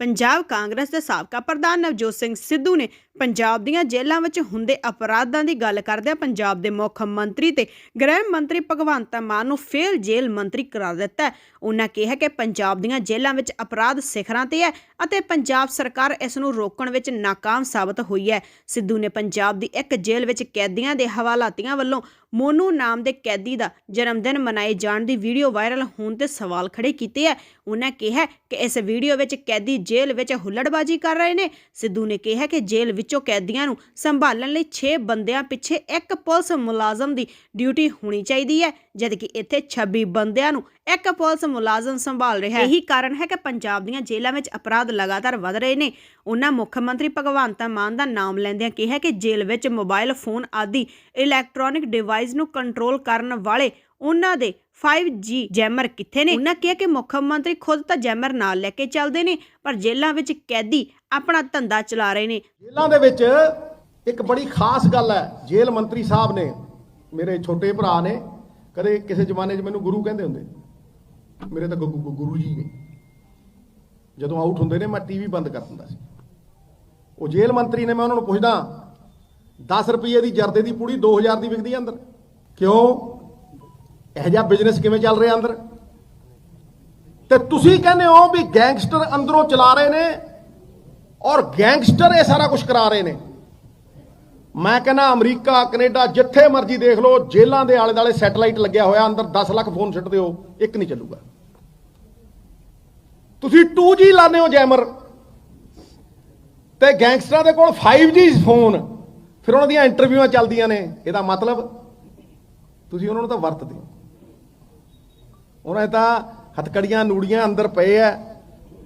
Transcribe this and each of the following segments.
ਪੰਜਾਬ ਕਾਂਗਰਸ ਦੇ ਸਾਬਕਾ ਪ੍ਰਧਾਨ ਨਵਜੋਤ ਸਿੰਘ ਸਿੱਧੂ ਨੇ ਪੰਜਾਬ ਦੀਆਂ ਜੇਲ੍ਹਾਂ ਵਿੱਚ ਹੁੰਦੇ ਅਪਰਾਧਾਂ ਦੀ ਗੱਲ ਕਰਦਿਆਂ ਪੰਜਾਬ ਦੇ ਮੁੱਖ ਮੰਤਰੀ ਤੇ ਗ੍ਰਹਿ ਮੰਤਰੀ ਭਗਵੰਤ ਮਾਨ ਨੂੰ ਫੇਲ ਜੇਲ੍ਹ ਮੰਤਰੀ ਕਰਾ ਦਿੱਤਾ ਉਹਨਾਂ ਕਿਹਾ ਕਿ ਪੰਜਾਬ ਦੀਆਂ ਜੇਲ੍ਹਾਂ ਵਿੱਚ ਅਪਰਾਧ ਸਿਖਰਾਂ ਤੇ ਹੈ ਅਤੇ ਪੰਜਾਬ ਸਰਕਾਰ ਇਸ ਨੂੰ ਰੋਕਣ ਵਿੱਚ ਨਾਕਾਮ ਸਾਬਤ ਹੋਈ ਹੈ। ਸਿੱਧੂ ਨੇ ਪੰਜਾਬ ਦੀ ਇੱਕ ਜੇਲ੍ਹ ਵਿੱਚ ਕੈਦੀਆਂ ਦੇ ਹਵਾਲਾਤੀਆਂ ਵੱਲੋਂ ਮੋਨੂ ਨਾਮ ਦੇ ਕੈਦੀ ਦਾ ਜਨਮ ਦਿਨ ਮਨਾਏ ਜਾਣ ਦੀ ਵੀਡੀਓ ਵਾਇਰਲ ਹੋਣ ਤੇ ਸਵਾਲ ਖੜੇ ਕੀਤੇ ਹੈ ਉਹਨਾਂ ਕਿਹਾ ਕਿ ਇਸ ਵੀਡੀਓ ਵਿੱਚ ਕੈਦੀ ਜੇਲ੍ਹ ਵਿੱਚ ਹੁੱਲੜਬਾਜ਼ੀ ਕਰ ਰਹੇ ਨੇ। ਸਿੱਧੂ ਨੇ ਕਿਹਾ ਕਿ ਜੇਲ੍ਹ ਵਿੱਚੋਂ ਕੈਦੀਆਂ ਨੂੰ ਸੰਭਾਲਣ ਲਈ 6 ਬੰਦਿਆਂ ਪਿੱਛੇ ਇੱਕ ਪੁਲਿਸ ਮੁਲਾਜ਼ਮ ਦੀ ਡਿਊਟੀ ਹੋਣੀ ਚਾਹੀਦੀ ਹੈ, ਜਦਕਿ ਇੱਥੇ 26 ਬੰਦਿਆਂ ਨੂੰ ਇੱਕ ਪੁਲਿਸ ਮੁਲਾਜ਼ਮ ਸੰਭਾਲ ਰਿਹਾ ਹੈ। ਇਹੀ ਕਾਰਨ ਹੈ ਕਿ ਪੰਜਾਬ ਦੀਆਂ ਜੇਲ੍ਹਾਂ ਵਿੱਚ ਅਪਰਾਧ ਲਗਾਤਾਰ ਵਧ ਰਹੇ ਨੇ। ਉਹਨਾਂ ਮੁੱਖ ਮੰਤਰੀ ਭਗਵੰਤ ਮਾਨ ਦਾ ਨਾਮ ਲੈਂਦਿਆਂ ਕਿਹਾ ਕਿ ਜੇਲ੍ਹ ਵਿੱਚ ਮੋਬਾਈਲ ਫੋਨ ਆਦਿ ਇਲੈਕਟ੍ਰੋਨਿਕ ਡਿਵਾਈਸ ਨੂੰ ਕੰਟਰੋਲ ਕਰਨ ਵਾਲੇ ਉਹਨਾਂ ਦੇ 5G ਜੈਮਰ ਕਿੱਥੇ ਨੇ? ਉਹਨਾਂ ਕਿਹਾ ਕਿ ਮੁੱਖ ਮੰਤਰੀ ਖੁਦ ਤਾਂ ਜੈਮਰ ਨਾਲ ਲੈ ਕੇ ਚੱਲਦੇ ਨੇ, ਪਰ ਜੇਲ੍ਹਾਂ ਵਿੱਚ ਕੈਦੀ ਆਪਣਾ ਧੰਦਾ ਚਲਾ ਰਹੇ ਨੇ। ਜੇਲ੍ਹਾਂ ਦੇ ਵਿੱਚ ਇੱਕ ਬੜੀ ਖਾਸ ਗੱਲ ਹੈ, ਜੇਲ੍ਹ ਮੰਤਰੀ ਸਾਹਿਬ ਨੇ, ਮੇਰੇ ਛੋਟੇ ਭਰਾ ਨੇ, ਕਦੇ ਕਿਸੇ ਜ਼ਮਾਨੇ 'ਚ ਮੈਨੂੰ ਗੁਰੂ ਕਹਿੰਦੇ ਹੁੰਦੇ। ਮੇਰੇ ਤਾਂ ਗੁਰੂ ਜੀ ਨੇ। ਜਦੋਂ ਆਊਟ ਹੁੰਦੇ ਨੇ, ਮੈਂ ਟੀਵੀ ਬੰਦ ਕਰ ਦਿੰਦਾ ਸੀ। ਉਹ ਜੇਲ੍ਹ ਮੰਤਰੀ ਨੇ ਮੈਂ ਉਹਨਾਂ ਨੂੰ ਪੁੱਛਦਾ 10 ਰੁਪਏ ਦੀ ਜਰਦੇ ਦੀ ਪੂੜੀ 2000 ਦੀ ਵਿਕਦੀ ਹੈ ਅੰਦਰ। ਕਿਉਂ? ਇਹ ਜਿਹਾ ਬਿਜ਼ਨਸ ਕਿਵੇਂ ਚੱਲ ਰਿਹਾ ਅੰਦਰ? ਤੇ ਤੁਸੀਂ ਕਹਿੰਦੇ ਹੋ ਵੀ ਗੈਂਗਸਟਰ ਅੰਦਰੋਂ ਚਲਾ ਰਹੇ ਨੇ ਔਰ ਗੈਂਗਸਟਰ ਇਹ ਸਾਰਾ ਕੁਝ ਕਰਾ ਰਹੇ ਨੇ। ਮੈਂ ਕਹਿੰਦਾ ਅਮਰੀਕਾ, ਕੈਨੇਡਾ, ਜਿੱਥੇ ਮਰਜ਼ੀ ਦੇਖ ਲਓ, ਜੇਲ੍ਹਾਂ ਦੇ ਆਲੇ ਦਾਲੇ ਸੈਟਲਾਈਟ ਲੱਗਿਆ ਹੋਇਆ ਅੰਦਰ 10 ਲੱਖ ਫੋਨ ਛੱਡ ਦਿਓ, ਇੱਕ ਨਹੀਂ ਚੱਲੂਗਾ। ਤੁਸੀਂ 2G ਲਾਣੇ ਹੋ, ਜੈਮਰ। ਤੇ ਗੈਂਗਸਟਰਾਂ ਦੇ ਕੋਲ 5G ਫੋਨ ਫਿਰ ਉਹਨਾਂ ਦੀਆਂ ਇੰਟਰਵਿਊਆਂ ਚੱਲਦੀਆਂ ਨੇ। ਇਹਦਾ ਮਤਲਬ ਤੁਸੀਂ ਉਹਨਾਂ ਨੂੰ ਤਾਂ ਵਰਤਦੇ ਹੋ। ਉਹਨਾਂ ਨੇ ਤਾਂ ਹਥਕੜੀਆਂ ਨੂੜੀਆਂ ਅੰਦਰ ਪਏ ਐ।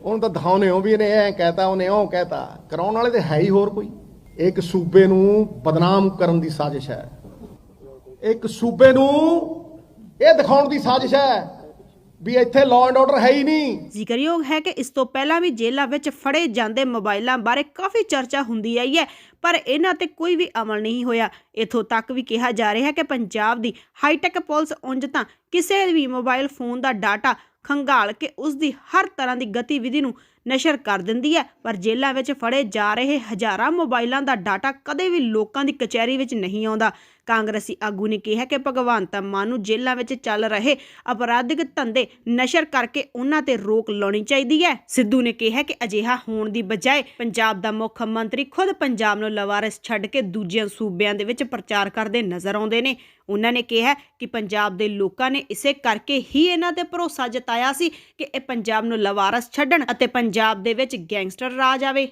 ਉਹਨੂੰ ਤਾਂ ਦਿਖਾਉਨੇ ਹੋ ਵੀ ਇਹਨੇ ਐ ਕਹਿਤਾ, ਉਹਨੇ ਉਹ ਕਹਿਤਾ। ਕਰਾਉਣ ਵਾਲੇ ਤੇ ਹੈ ਹੀ ਹੋਰ ਕੋਈ। ਇੱਕ ਸੂਬੇ ਨੂੰ ਬਦਨਾਮ ਕਰਨ ਦੀ ਸਾਜ਼ਿਸ਼ ਹੈ ਇੱਕ ਸੂਬੇ ਨੂੰ ਇਹ ਦਿਖਾਉਣ ਦੀ ਸਾਜ਼ਿਸ਼ ਹੈ ਵੀ ਇੱਥੇ ਲਾਅ ਐਂਡ ਆਰਡਰ ਹੈ ਹੀ ਨਹੀਂ। ਜ਼ਿਕਰਯੋਗ ਹੈ ਕਿ ਇਸ ਤੋਂ ਪਹਿਲਾਂ ਵੀ ਜੇਲ੍ਹਾਂ ਵਿੱਚ ਫੜੇ ਜਾਂਦੇ ਮੋਬਾਈਲਾਂ ਬਾਰੇ ਕਾਫੀ ਚਰਚਾ ਹੁੰਦੀ ਆਈ ਹੈ, ਪਰ ਇਹਨਾਂ ਤੇ ਕੋਈ ਵੀ ਅਮਲ ਨਹੀਂ ਹੋਇਆ। ਇਥੋਂ ਤੱਕ ਵੀ ਕਿਹਾ ਜਾ ਰਿਹਾ ਹੈ ਕਿ ਪੰਜਾਬ ਦੀ ਹਾਈਟੈਕ ਪੁਲਿਸ ਉਂਝ ਤਾਂ ਕਿਸੇ ਵੀ ਮੋਬਾਈਲ ਫੋਨ ਦਾ ਡਾਟਾ ਖੰਗਾਲ ਕੇ ਉਸ ਦੀ ਹਰ ਤਰ੍ਹਾਂ ਦੀ ਗਤੀਵਿਧੀ ਨੂੰ ਨਸ਼ਰ ਕਰ ਦਿੰਦੀ ਹੈ। ਪਰ ਜੇਲ੍ਹਾਂ ਵਿੱਚ ਫੜੇ ਜਾ ਰਹੇ ਹਜ਼ਾਰਾਂ ਮੋਬਾਈਲਾਂ ਦਾ ਡਾਟਾ ਕਦੇ ਵੀ ਲੋਕਾਂ ਦੀ ਕਚਹਿਰੀ ਵਿੱਚ ਨਹੀਂ ਆਉਂਦਾ। ਕਾਂਗਰਸੀ ਆਗੂ ਨੇ ਕਿਹਾ ਕਿ ਭਗਵੰਤ ਮਾਨ ਨੂੰ ਜੇਲ੍ਹਾਂ ਵਿੱਚ ਚੱਲ ਰਹੇ ਅਪਰਾਧਿਕ ਧੰਦੇ ਨਸ਼ਰ ਕਰਕੇ ਉਹਨਾਂ ਤੇ ਰੋਕ ਲਾਉਣੀ ਚਾਹੀਦੀ ਹੈ। ਸਿੱਧੂ ਨੇ ਕਿਹਾ ਕਿ ਅਜਿਹਾ ਹੋਣ ਦੀ ਬਜਾਏ ਪੰਜਾਬ ਦਾ ਮੁੱਖ ਮੰਤਰੀ ਖੁਦ ਪੰਜਾਬ ਨੂੰ ਲਵਾਰਸ ਛੱਡ ਕੇ ਦੂਜਿਆਂ ਸੂਬਿਆਂ ਦੇ ਵਿੱਚ ਪ੍ਰਚਾਰ ਕਰਦੇ ਨਜ਼ਰ ਆਉਂਦੇ ਨੇ। ਉਹਨਾਂ ਨੇ ਕਿਹਾ ਕਿ ਪੰਜਾਬ ਦੇ ਲੋਕਾਂ ਨੇ ਇਸੇ ਕਰਕੇ ਹੀ ਇਹਨਾਂ ਤੇ ਭਰੋਸਾ ਜਤਾਇਆ ਸੀ ਕਿ ਇਹ ਪੰਜਾਬ ਨੂੰ ਲਵਾਰਸ ਛੱਡਣ ਅਤੇ ਪੰਜਾਬ ਦੇ ਵਿੱਚ ਗੈਂਗਸਟਰ ਰਾਜ ਆਵੇ।